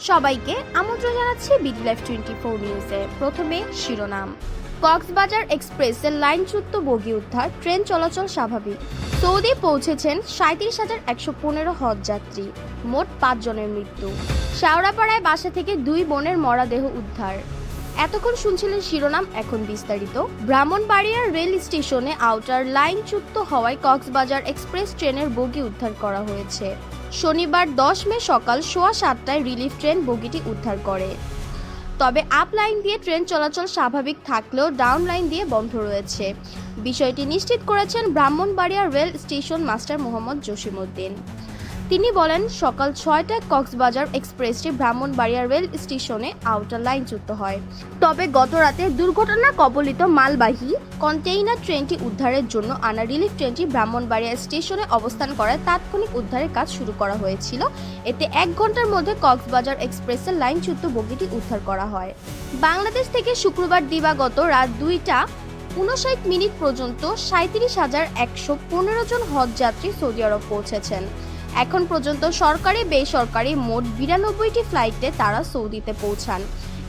সবাইকে আমন্ত্রণ জানাচ্ছি বিডি লাইফ টোয়েন্টি ফোর নিউজে। প্রথমে শিরোনাম। কক্সবাজার এক্সপ্রেসের লাইনচ্যুত বগি উদ্ধার, ট্রেন চলাচল স্বাভাবিক। সৌদি পৌঁছেছেন সাঁত্রিশ হাজার একশো পনেরো হজ যাত্রী, মোট পাঁচজনের মৃত্যু। শাওড়াপাড়ায় বাসা থেকে দুই বোনের মরাদেহ উদ্ধার। এতক্ষণ শুনছিলেন শিরোনাম, এখন বিস্তারিত। ব্রাহ্মণবাড়িয়ার রেল স্টেশনে আউটার লাইনচ্যুত হওয়ায় কক্সবাজার এক্সপ্রেস ট্রেনের বগি উদ্ধার করা হয়েছে। শনিবার দশ মে সকাল সোয়া সাতটায় রিলিফ ট্রেন বগিটি উদ্ধার করে। তবে আপ লাইন দিয়ে ট্রেন চলাচল স্বাভাবিক থাকলেও ডাউন লাইন দিয়ে বন্ধ রয়েছে। বিষয়টি নিশ্চিত করেছেন Brahmanbaria rail station master Mohammad Jasimuddin. তিনি বলেন, সকাল ছয়টায় কক্সবাজার এক্সপ্রেসটি ব্রাহ্মণবাড়িয়া রেল স্টেশনে আউটার লাইনচ্যুত হয়। তবে গত রাতে দুর্ঘটনা কবলিত মালবাহী কন্টেইনার ট্রেনটি উদ্ধারের জন্য আনা রিলিফ ট্রেনটি ব্রাহ্মণবাড়িয়া স্টেশনে অবস্থান করায় তাৎক্ষণিক উদ্ধারের কাজ শুরু করা হয়েছিল। এতে এক ঘণ্টার মধ্যে কক্সবাজার এক্সপ্রেসের লাইনচ্যুত বগিটি উদ্ধার করা হয়। বাংলাদেশ থেকে শুক্রবার দিবাগত রাত দুইটা উনষাট মিনিট পর্যন্ত সাঁত্রিশ হাজার একশো পনেরো জন হজ যাত্রী সৌদি আরব পৌঁছেছেন। এখন পর্যন্ত সরকারি বেসরকারি মোট বিরানব্বইটি ফ্লাইটে তারা সৌদিতে পৌঁছান।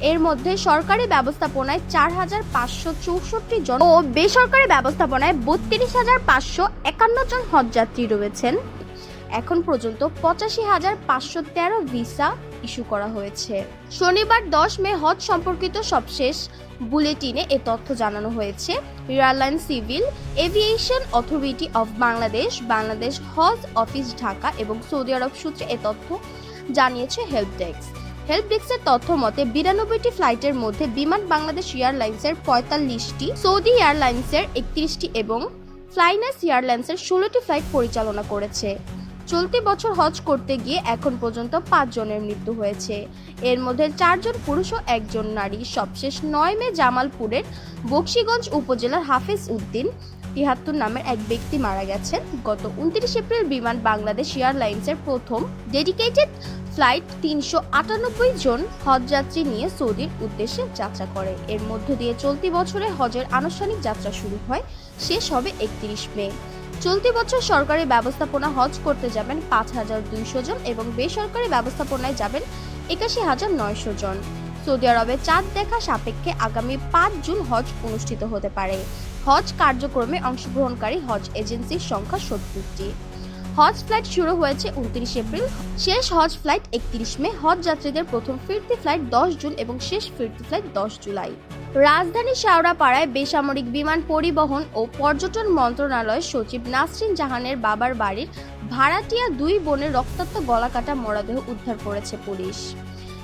এর মধ্যে সরকারি ব্যবস্থাপনায় চার হাজার পাঁচশো চৌষট্টি জন ও বেসরকারি ব্যবস্থাপনায় বত্রিশ হাজার পাঁচশো একান্ন জন হজযাত্রী রয়েছেন। এখন পর্যন্ত পঁচাশি হাজার পাঁচশো তেরো ভিসা ইস্যু করা হয়েছে। শনিবার দশ মে হজ সম্পর্কিত সবশেষ বুলেটিনে এ তথ্য জানানো হয়েছে। Airline civil aviation authority of Bangladesh Bangladesh Hodge office Dhaka এবং সৌদি আরব সূত্রে এ তথ্য জানিয়েছে হেল্প ডেস্ক হেল্প তথ্য মতে, বিরানব্বইটি ফ্লাইটের মধ্যে বিমান বাংলাদেশ এয়ারলাইন্সের পঁয়তাল্লিশটি, সৌদি এয়ারলাইন্সের একত্রিশটি এবং ফ্লাইনাস এয়ারলাইন্সের ষোলোটি ফ্লাইট পরিচালনা করেছে। চলতি বছর হজ করতে গিয়ে এখন পর্যন্ত পাঁচ জনের মৃত্যু হয়েছে। এর মধ্যে চারজন পুরুষ ও একজন নারী। সবশেষ নয় মে জামালপুরের বক্সিগঞ্জ উপজেলার হাফিজ উদ্দিন তিহাত্তর নামের এক ব্যক্তি মারা গেছেন। গত উনত্রিশ এপ্রিল বিমান বাংলাদেশ এয়ারলাইন্সের প্রথম ডেডিকেটেড ফ্লাইট তিনশো আটানব্বই জন হজযাত্রী নিয়ে সৌদির উদ্দেশ্যে যাত্রা করে। এর মধ্য দিয়ে চলতি বছরে হজের আনুষ্ঠানিক যাত্রা শুরু হয়। শেষ হবে একত্রিশ মে। চলতি বছর সরকারি ব্যবস্থাপনা হজ করতে যাবেন পাঁচ হাজার দুইশো জন এবং বেসরকারি ব্যবস্থাপনায় যাবেন একাশি হাজার নয়শো জন। সৌদি আরবে চাঁদ দেখা সাপেক্ষে আগামী পাঁচ জুন হজ অনুষ্ঠিত হতে পারে। হজ কার্যক্রমে অংশগ্রহণকারী হজ এজেন্সির সংখ্যা সত্তরটি। হজ ফ্লাইট শুরু হয়েছে উনত্রিশ এপ্রিল। শেষ হজ ফ্লাইট একত্রিশ মে। হজ যাত্রীদের প্রথম ফিরতি ফ্লাইট দশ জুন এবং শেষ ফিরতি ফ্লাইট দশ জুলাই। রাজধানী শাওড়াপাড়ায় বেসামরিক বিমান পরিবহন ও পর্যটন মন্ত্রণালয়ের সচিব নাসরিন জাহানের বাবার বাড়ির ভাড়াটিয়া দুই বোনের রক্তাক্ত গলাকাটা মরদেহ উদ্ধার করেছে পুলিশ।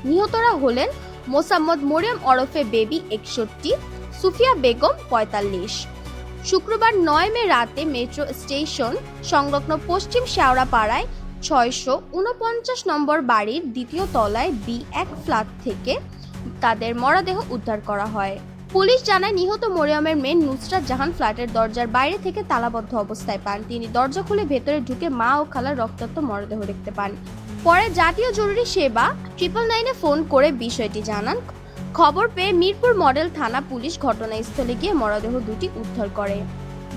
নিহতরা হলেন মোসাম্মদ মরিয়ম ওরফে বেবি একষট্টি, সুফিয়া বেগম পঁয়তাল্লিশ। শুক্রবার নয় মে রাতে মেট্রো স্টেশন সংলগ্ন পশ্চিম শেওড়াপাড়ায় ছয়শো উনপঞ্চাশ নম্বর বাড়ির দ্বিতীয় তলায় বি এক ফ্ল্যাট থেকে তাদের মরদেহ উদ্ধার করা হয়। পুলিশ জানায়, নিহত মরিয়মের মেয়ে নুসরাত জাহান ফ্ল্যাটের দরজার বাইরে থেকে তালাবদ্ধ অবস্থায় পান। তিনি দরজা খুলে ভেতরে ঢুকে মা ও খালার রক্তাক্ত মরদেহ দেখতে পান। পরে জাতীয় জরুরি সেবা ট্রিপল নাইনে ফোন করে বিষয়টি জানান। খবর পেয়ে মিরপুর মডেল থানা পুলিশ ঘটনাস্থলে গিয়ে মরদেহ দুটি উদ্ধার করে।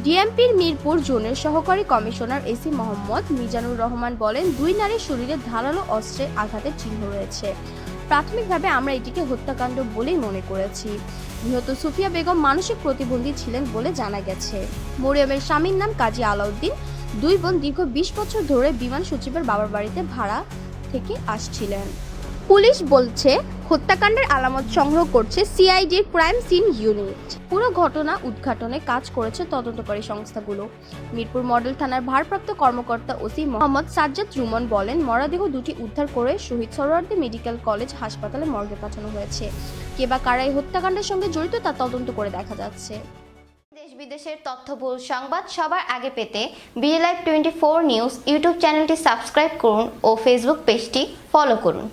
ডিএমপির মিরপুর জোনের সহকারী কমিশনার এসি মোহাম্মদ মিজানুর রহমান বলেন, দুই নারীর শরীরে ধারালো অস্ত্রের আঘাতের চিহ্ন রয়েছে। প্রাথমিকভাবে আমরা এটিকে হত্যাকাণ্ড বলেই মনে করেছি। নিহত সুফিয়া বেগম মানসিক প্রতিবন্ধী ছিলেন বলে জানা গেছে। মরিয়মের স্বামীর নাম কাজী আলাউদ্দিন। দুই বোন দীর্ঘ বিশ বছর ধরে বিমান সচিবের বাবার বাড়িতে ভাড়া থেকে আসছিলেন। পুলিশ বলছে হত্যাকাণ্ডের আলামত সংগ্রহ করছে সিআইডির ক্রাইম সিন ইউনিট। পুরো ঘটনা উদ্ঘাটনে কাজ করেছে তদন্তকারী সংস্থাগুলো। মিরপুর মডেল থানার ভারপ্রাপ্ত কর্মকর্তা ওসি মোহাম্মদ সাজ্জাদ রুমন বলেন, মরদেহ দুটি উদ্ধার করে শহীদ সরোয়ার্দী মেডিকেল কলেজ হাসপাতালে মর্গে পাঠানো হয়েছে। কে বা কারা এই হত্যাকাণ্ডের সঙ্গে জড়িত তা তদন্ত করে দেখা যাচ্ছে। দেশ বিদেশের তথ্যবহুল সংবাদ সবার আগে পেতে BD live twenty four news YouTube চ্যানেলটি সাবস্ক্রাইব করুন ও ফেসবুক পেজটি ফলো করুন।